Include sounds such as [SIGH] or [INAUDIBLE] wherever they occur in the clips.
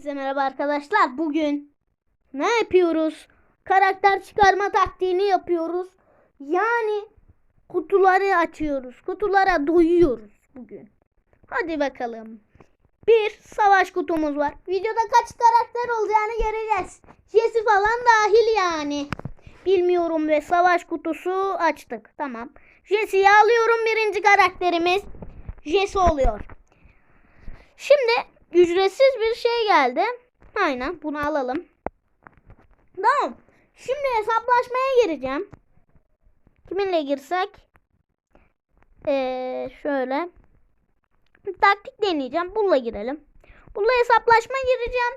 Size merhaba arkadaşlar. Bugün ne yapıyoruz? Karakter çıkarma taktiğini yapıyoruz. Yani kutuları açıyoruz. Kutulara doyuyoruz bugün. Hadi bakalım. Bir savaş kutumuz var. Videoda kaç karakter olacağını göreceğiz. Jesse falan dahil yani. Bilmiyorum ve savaş kutusu açtık. Tamam. Jesse'yi alıyorum birinci karakterimiz. Jesse oluyor. Şimdi ücretsiz bir şey geldi. Aynen bunu alalım. Tamam. Şimdi hesaplaşmaya gireceğim. Kiminle girsek? Ee, şöyle. Taktik deneyeceğim. Bununla girelim. Bununla hesaplaşma gireceğim.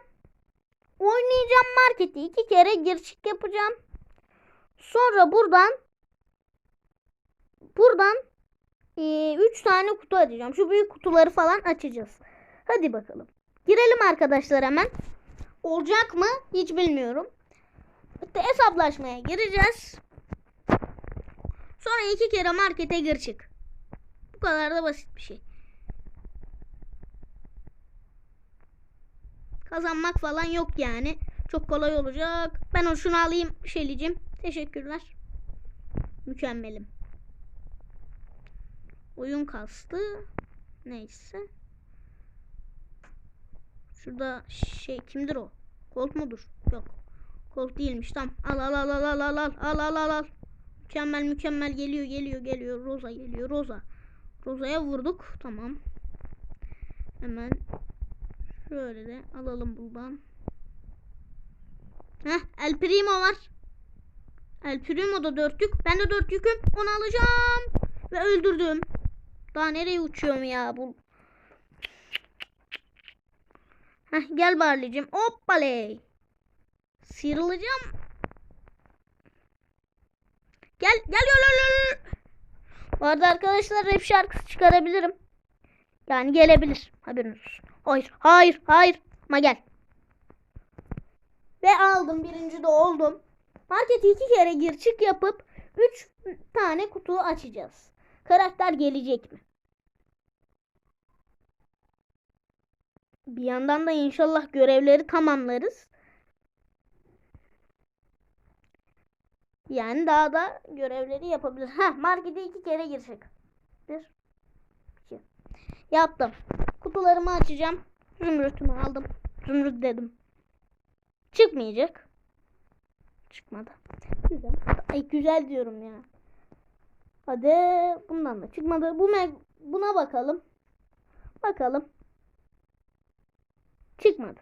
Oynayacağım marketi. iki kere girişik yapacağım. Sonra buradan buradan 3 tane kutu açacağım. Şu büyük kutuları falan açacağız. Hadi bakalım. Girelim arkadaşlar hemen. Olacak mı? Hiç bilmiyorum. İşte hesaplaşmaya gireceğiz. Sonra iki kere markete gir çık. Bu kadar da basit bir şey. Kazanmak falan yok yani. Çok kolay olacak. Ben o şunu alayım Şelicim. Teşekkürler. Mükemmelim. Oyun kastı. Neyse. Şurada şey kimdir o? Colt mudur? Yok. Colt değilmiş. Tamam. Al al al al al al al al al al al. Mükemmel mükemmel geliyor geliyor geliyor. Rosa geliyor. Rosa. Rosa'ya vurduk. Tamam. Hemen şöyle de alalım buradan. Heh, El Primo var. El Primo da dörtlük. Ben de dörtlüküm. Onu alacağım. Ve öldürdüm. Daha nereye uçuyorum ya bu? Heh, gel Barley'cim. Hoppaley. Sıyrılacağım. Gel gel gel gel. Bu arada arkadaşlar rap şarkısı çıkarabilirim. Yani gelebilir. Haberiniz olsun. Hayır hayır hayır. Ama gel. Ve aldım. Birinci de oldum. Markete iki kere gir çık yapıp üç tane kutu açacağız. Karakter gelecek mi? Bir yandan da inşallah görevleri tamamlarız. Yani daha da görevleri yapabilir. Ha markete iki kere girecek. Bir, iki. Yaptım. Kutularımı açacağım. Zümrütümü aldım. Zümrüt dedim. Çıkmayacak. Çıkmadı. Güzel. Ay güzel diyorum ya. Hadi bundan da çıkmadı. Bu buna bakalım. Bakalım. Çıkmadı.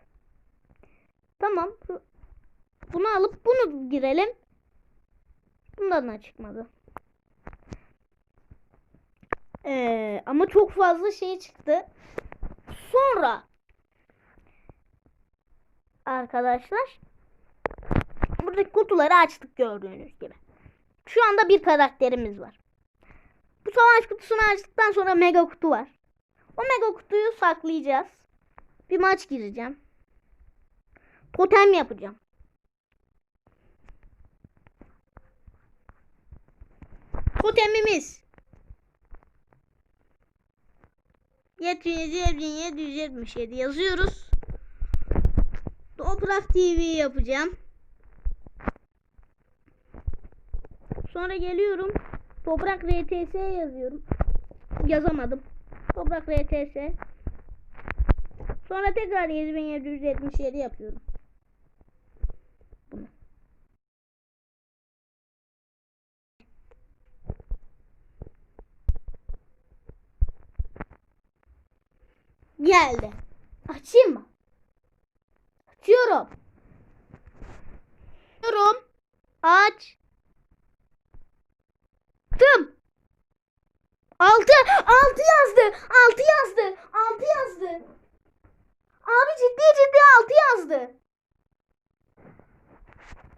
Tamam. Bunu alıp bunu girelim. Bundan da çıkmadı. Ee, ama çok fazla şey çıktı. Sonra arkadaşlar buradaki kutuları açtık gördüğünüz gibi. Şu anda bir karakterimiz var. Bu savaş kutusunu açtıktan sonra mega kutu var. O mega kutuyu saklayacağız. Bir maç gireceğim. Totem yapacağım. Totemimiz. 7777 yazıyoruz. Toprak TV yapacağım. Sonra geliyorum. Toprak RTS yazıyorum. Yazamadım. Toprak RTS. Sonra tekrar 7777 yapıyorum. Bunu. Geldi. Açayım mı? Açıyorum. Açıyorum. Aç. Tım. Altı. Altı yazdı. Altı yazdı. Altı yazdı. Abi ciddi ciddi altı yazdı.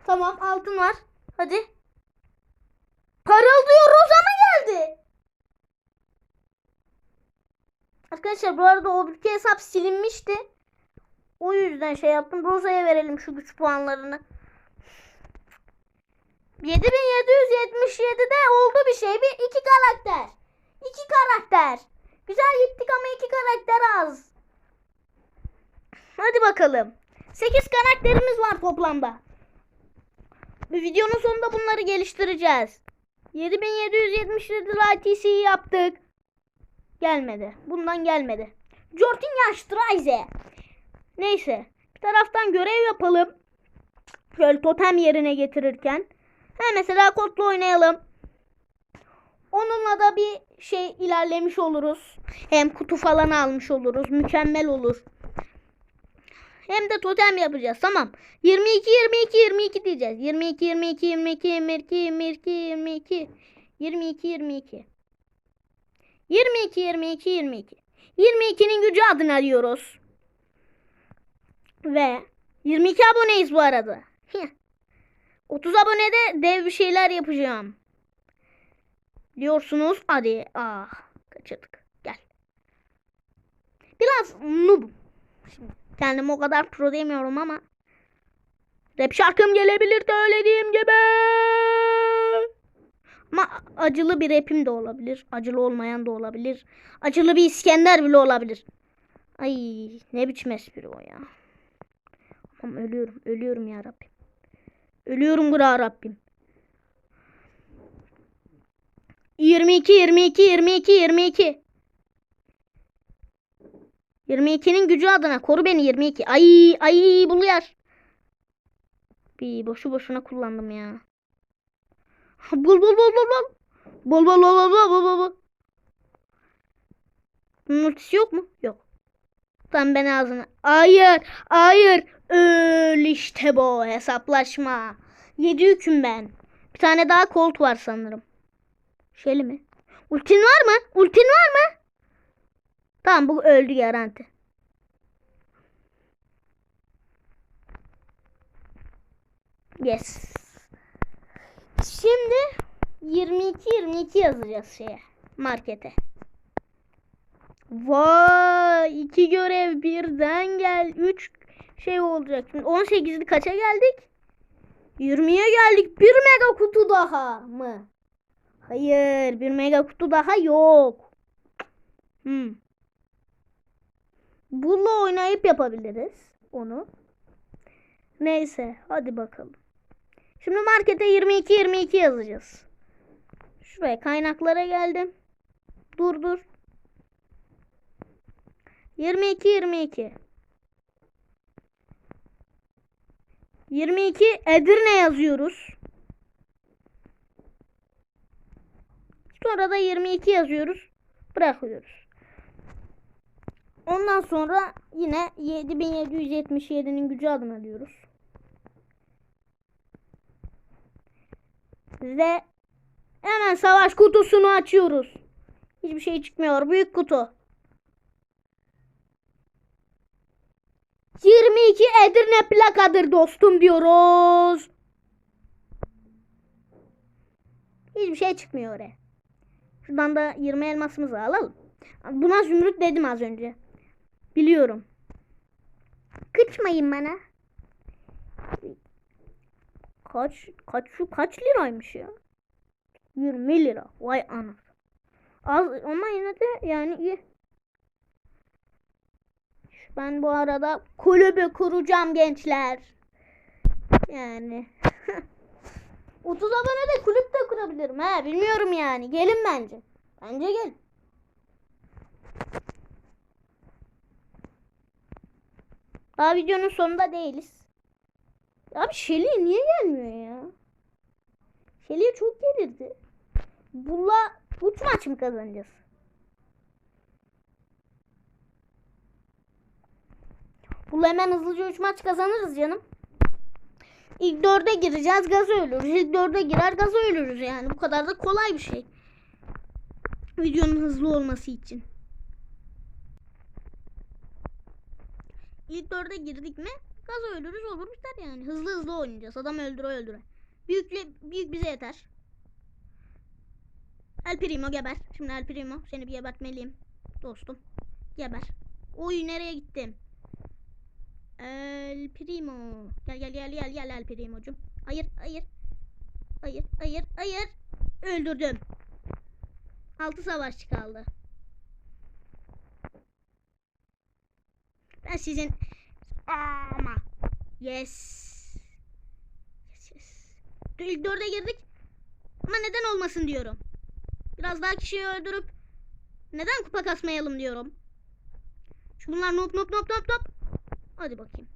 Tamam altın var. Hadi. Parıldıyor Roza mı geldi? Arkadaşlar bu arada o ülke hesap silinmişti. O yüzden şey yaptım. Roza'ya verelim şu güç puanlarını. 7777'de oldu bir şey. Bir iki karakter. İki karakter. Güzel gittik ama iki karakter az. Hadi bakalım. 8 karakterimiz var toplamda. Bu videonun sonunda bunları geliştireceğiz. 7777 ITC'yi yaptık. Gelmedi. Bundan gelmedi. Jortin Streise. Neyse. Bir taraftan görev yapalım. Şöyle totem yerine getirirken. Ha mesela kodla oynayalım. Onunla da bir şey ilerlemiş oluruz. Hem kutu falan almış oluruz. Mükemmel olur. Hem de totem yapacağız. Tamam. 22 22 22 diyeceğiz. 22 22 22 22 22 22 22 22 22 22 22 22'nin gücü adını arıyoruz. Ve 22 aboneyiz bu arada. Heh. 30 abonede dev bir şeyler yapacağım. Diyorsunuz. Hadi. Ah, kaçırdık. Gel. Biraz noob. Şimdi kendimi o kadar pro demiyorum ama rap şarkım gelebilir söylediğim gibi. Ama acılı bir rapim de olabilir. Acılı olmayan da olabilir. Acılı bir İskender bile olabilir. Ay ne biçim espri o ya. Ama ölüyorum. Ölüyorum ya Rabbim. Ölüyorum ya Rabbim. 22 22 22 22 22'nin gücü adına koru beni 22. Ay ay buluyor. Bir boşu boşuna kullandım ya. Bul bul bul bul bul. Bul bul bul bul bul bul bul. Bunun yok mu? Yok. Tamam ben ağzına. Hayır. Hayır. Öl işte bu hesaplaşma. Yedi yüküm ben. Bir tane daha kolt var sanırım. Şöyle mi? Ultin var mı? Ultin var mı? Tamam bu öldü garanti. Yes. Şimdi 22 22 yazacağız şeye markete. Vay iki görev birden gel 3 şey olacak. Şimdi 18'li kaça geldik? 20'ye geldik. Bir mega kutu daha mı? Hayır, bir mega kutu daha yok. Hmm. Bununla oynayıp yapabiliriz onu. Neyse, hadi bakalım. Şimdi markete 22 22 yazacağız. Şuraya kaynaklara geldim. Dur dur. 22 22. 22 Edirne yazıyoruz. Sonra da 22 yazıyoruz. Bırakıyoruz. Ondan sonra yine 7777'nin gücü adına diyoruz. Ve hemen savaş kutusunu açıyoruz. Hiçbir şey çıkmıyor. Büyük kutu. 22 Edirne plakadır dostum diyoruz. Hiçbir şey çıkmıyor oraya. Şuradan da 20 elmasımızı alalım. Buna zümrüt dedim az önce. Biliyorum. Kıçmayın bana. Kaç kaç şu kaç liraymış ya? 20 lira. Vay ana. Az ama yine de yani iyi. Ben bu arada kulübü kuracağım gençler. Yani [LAUGHS] 30 abone de kulüp de kurabilirim ha. Bilmiyorum yani. Gelin bence. Bence gel. Daha videonun sonunda değiliz. Abi Shelly niye gelmiyor ya? Shelly'ye çok gelirdi. Bulla uç maç mı kazanacağız? Bulla hemen hızlıca 3 maç kazanırız canım. İlk dörde gireceğiz gaz ölürüz. İlk dörde girer gaz ölürüz yani. Bu kadar da kolay bir şey. Videonun hızlı olması için. İlk dörde girdik mi gaz ölürüz olur biter yani. Hızlı hızlı oynayacağız. Adam öldüre öldüre. Büyükle, büyük bize yeter. El Primo geber. Şimdi El Primo seni bir gebertmeliyim. Dostum. Geber. Oy nereye gittim? El Primo. Gel gel gel gel gel El Primo'cum. Hayır hayır. Hayır hayır hayır. Öldürdüm. Altı savaşçı kaldı. Ben sizin Ama. Yes. Yes yes. İlk dörde girdik. Ama neden olmasın diyorum. Biraz daha kişiyi öldürüp neden kupa kasmayalım diyorum. Şu bunlar noob noob noob noob noob. Hadi bakayım.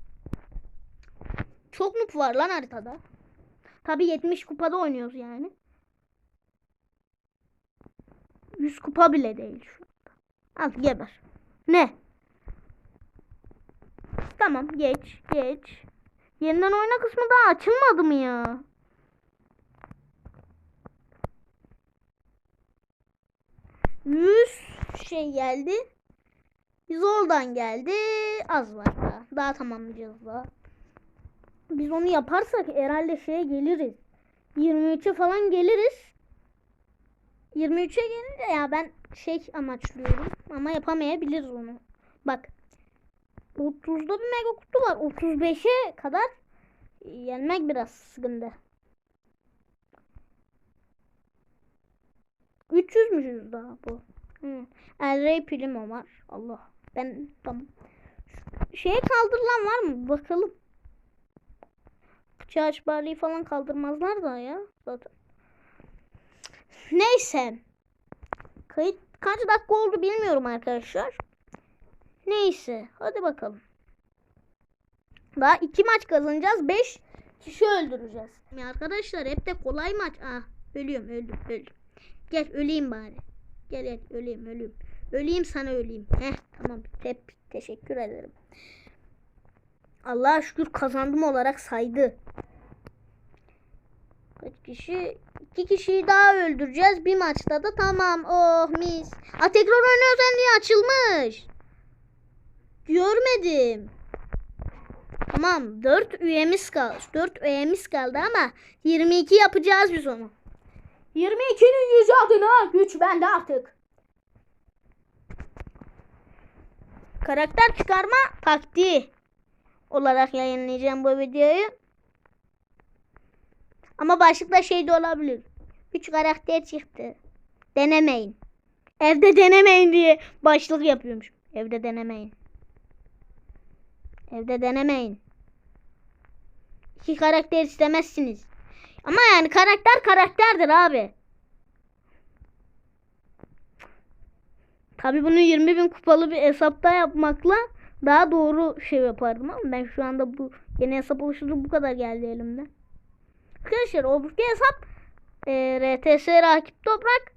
Çok noob var lan haritada. Tabi 70 kupada oynuyoruz yani. 100 kupa bile değil şu anda. Al geber. Ne? Tamam geç geç. Yeniden oyna kısmı daha açılmadı mı ya? Yüz şey geldi. Biz oradan geldi. Az var daha. Daha tamamlayacağız daha. Biz onu yaparsak herhalde şeye geliriz. 23'e falan geliriz. 23'e gelince ya ben şey amaçlıyorum ama yapamayabiliriz onu. Bak 30'da bir mega kutu var. 35'e kadar gelmek biraz sıkıntı. 300'müşüz daha bu. Hı. El Rey Primo var. Allah. Ben tamam. Şeye kaldırılan var mı? Bakalım. Çağaç Barley'i falan kaldırmazlar da ya. Zaten. Neyse. Kayıt kaç dakika oldu bilmiyorum arkadaşlar. Neyse. Hadi bakalım. Daha iki maç kazanacağız. Beş kişi öldüreceğiz. Ya arkadaşlar hep de kolay maç. Ah ölüyorum öldüm öldüm. Gel öleyim bari. Gel gel öleyim öleyim. Öleyim sana öleyim. Heh tamam. Hep teşekkür ederim. Allah'a şükür kazandım olarak saydı. Kaç kişi? İki kişiyi daha öldüreceğiz. Bir maçta da tamam. Oh mis. A tekrar oyunu özelliği açılmış. Görmedim. Tamam. 4 üyemiz kaldı. 4 üyemiz kaldı ama 22 yapacağız biz onu. 22'nin yüzü adına güç bende artık. Karakter çıkarma taktiği olarak yayınlayacağım bu videoyu. Ama başlıkta şey de olabilir. 3 karakter çıktı. Denemeyin. Evde denemeyin diye başlık yapıyormuş. Evde denemeyin. Evde denemeyin. İki karakter istemezsiniz. Ama yani karakter karakterdir abi. Tabi bunu 20 bin kupalı bir hesapta yapmakla daha doğru şey yapardım ama ben şu anda bu yeni hesap oluşturdu bu kadar geldi elimden. Arkadaşlar o bu hesap e, RTS Rakip Toprak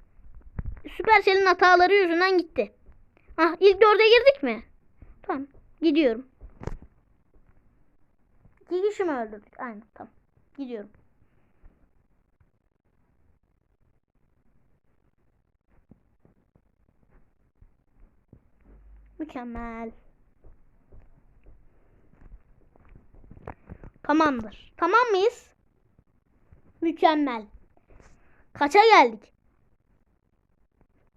Supercell'in hataları yüzünden gitti. Ah ilk dörde girdik mi? Tamam gidiyorum. İki kişi mi öldürdük? Aynen tamam. Gidiyorum. Mükemmel. Tamamdır. Tamam mıyız? Mükemmel. Kaça geldik?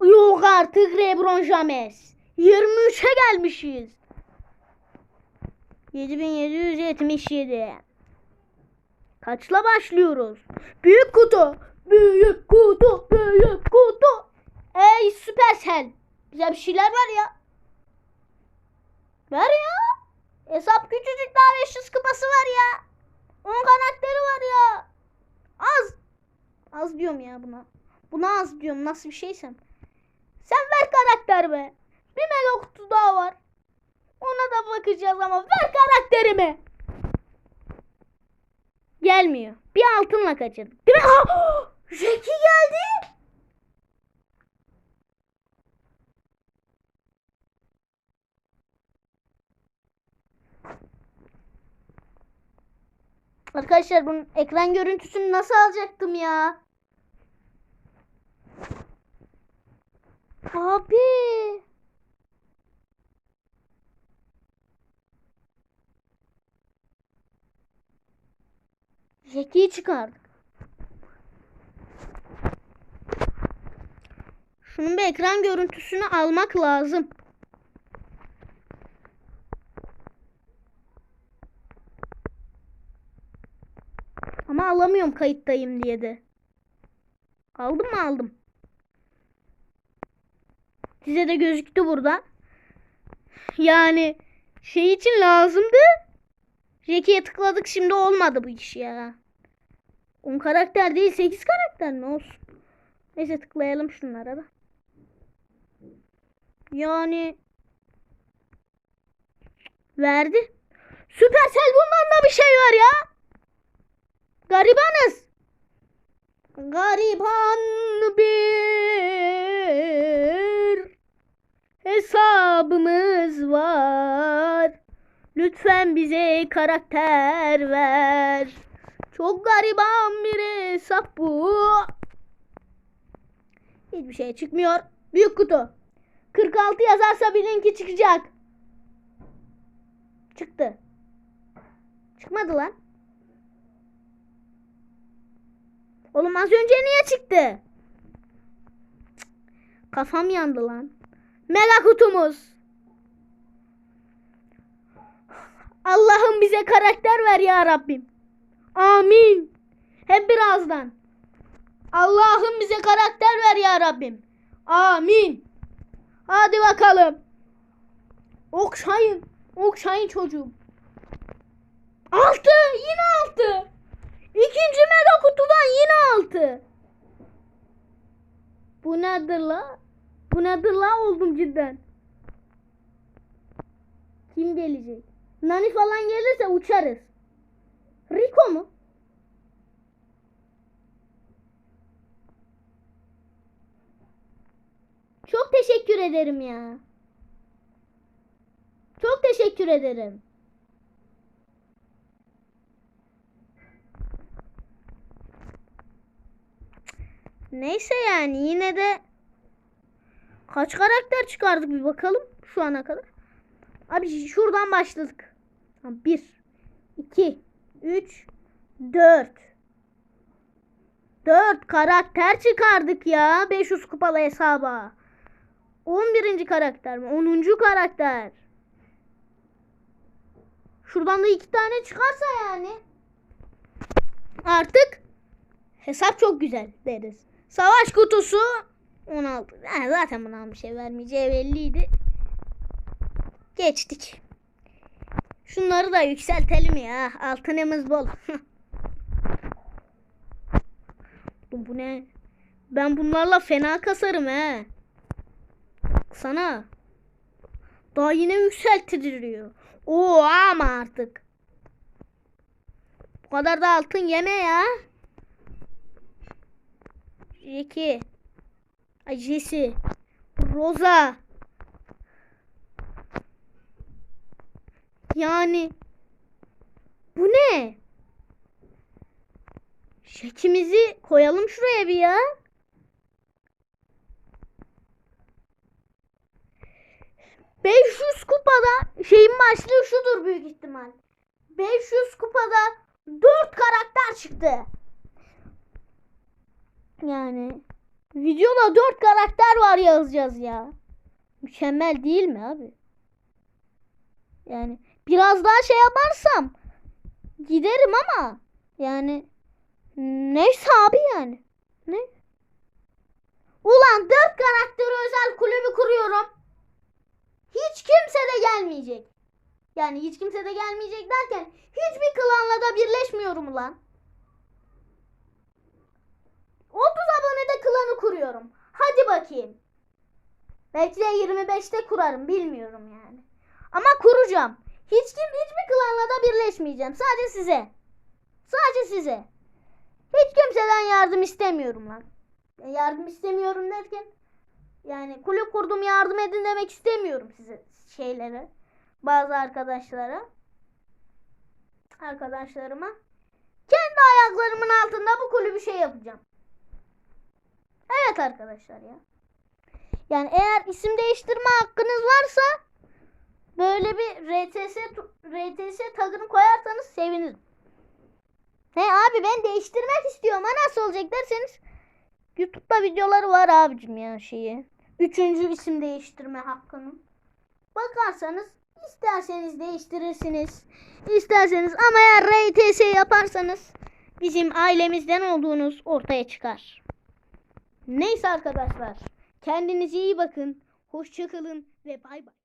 Yok artık Lebron James. 23'e gelmişiz. 7777. Kaçla başlıyoruz? Büyük kutu. Büyük kutu. Büyük kutu. Ey Supercell. Bize bir şeyler ver ya. Ver ya. Hesap küçücük daha 500 kupası var ya. 10 karakteri var ya. Az. Az diyorum ya buna. Buna az diyorum nasıl bir şeysem. Sen ver karakter be. Bir mega kutu daha var. Ona da bakacağız ama ver karakterimi. Gelmiyor. Bir altınla kaçırdık. Değil mi? [GASPS] Geldi. Arkadaşlar bunun ekran görüntüsünü nasıl alacaktım ya? Abi. Jackie'yi çıkardık. Şunun bir ekran görüntüsünü almak lazım. Ama alamıyorum kayıttayım diye de. Aldım mı aldım. Size de gözüktü burada. Yani şey için lazımdı. Jackie'ye tıkladık şimdi olmadı bu iş ya. 10 karakter değil 8 karakter mi olsun. Neyse tıklayalım şunlara da. Yani verdi. Süpersel bundan da bir şey var ya. Garibanız. Gariban bir hesabımız var. Lütfen bize karakter ver. Çok gariban bir hesap bu. Hiçbir şey çıkmıyor. Büyük kutu. 46 yazarsa bilin ki çıkacak. Çıktı. Çıkmadı lan. Oğlum az önce niye çıktı? Kafam yandı lan. Mega kutumuz. Allah'ım bize karakter ver ya Rabbim. Amin. Hep birazdan. Allah'ım bize karakter ver ya Rabbim. Amin. Hadi bakalım. Okşayın. Okşayın çocuğum. Altı. Yine altı. İkinci mega kutudan yine altı. Bu nedir la? Bu nedir la oldum cidden. Kim gelecek? Nani falan gelirse uçarız. Rico mu? Çok teşekkür ederim ya. Çok teşekkür ederim. Neyse yani yine de kaç karakter çıkardık bir bakalım şu ana kadar. Abi şuradan başladık. 1 2 3 4 4 karakter çıkardık ya 500 kupalı hesaba. 11. karakter mi? 10. karakter. Şuradan da iki tane çıkarsa yani. Artık hesap çok güzel deriz. Savaş kutusu 16. Yani zaten buna bir şey vermeyeceği belliydi. Geçtik. Şunları da yükseltelim ya. Altınımız bol. [LAUGHS] Bu ne? Ben bunlarla fena kasarım he. Sana. Daha yine yükseltiliyor. Oo ama artık. Bu kadar da altın yeme ya. Jackie. Ay Jesse. Rosa. Yani bu ne? Şekimizi koyalım şuraya bir ya. ...500 kupada şeyin başlığı şudur büyük ihtimal. 500 kupada 4 karakter çıktı. Yani videoda 4 karakter var yazacağız ya. Mükemmel değil mi abi? Yani biraz daha şey yaparsam giderim ama yani neyse abi yani. Ne? Ulan dört karakter özel kulübü kuruyorum. Hiç kimse de gelmeyecek. Yani hiç kimse de gelmeyecek derken hiçbir klanla da birleşmiyorum ulan. 30 abonede klanı kuruyorum. Hadi bakayım. Belki de 25'te kurarım bilmiyorum yani. Ama kuracağım. Hiç kim hiçbir klanla da birleşmeyeceğim. Sadece size. Sadece size. Hiç kimseden yardım istemiyorum lan. Ya Yardım istemiyorum derken yani kulüp kurdum yardım edin demek istemiyorum size şeylere. Bazı arkadaşlara. Arkadaşlarıma. Kendi ayaklarımın altında bu kulübü şey yapacağım. Evet arkadaşlar ya. Yani eğer isim değiştirme hakkınız varsa böyle bir RTS RTS tagını koyarsanız sevinirim. He abi ben değiştirmek istiyorum. Ha nasıl olacak derseniz YouTube'da videoları var abicim ya şeyi. Üçüncü isim değiştirme hakkının. Bakarsanız isterseniz değiştirirsiniz. İsterseniz ama eğer RTS yaparsanız bizim ailemizden olduğunuz ortaya çıkar. Neyse arkadaşlar. Kendinize iyi bakın. Hoşçakalın ve bay bay.